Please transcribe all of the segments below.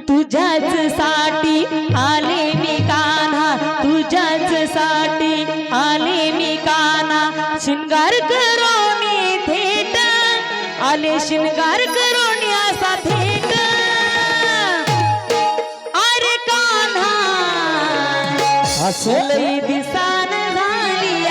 तुझ्याच साठी आले मी कान्हा. तुझ्याच साठी आले मी कान्हा. शिंगार करोनी थेट. आले शिंगार करोनी असा थेट. अरे कान्हा. असं? लई दिसान झाली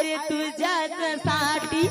अरे तुझ्याच साठी।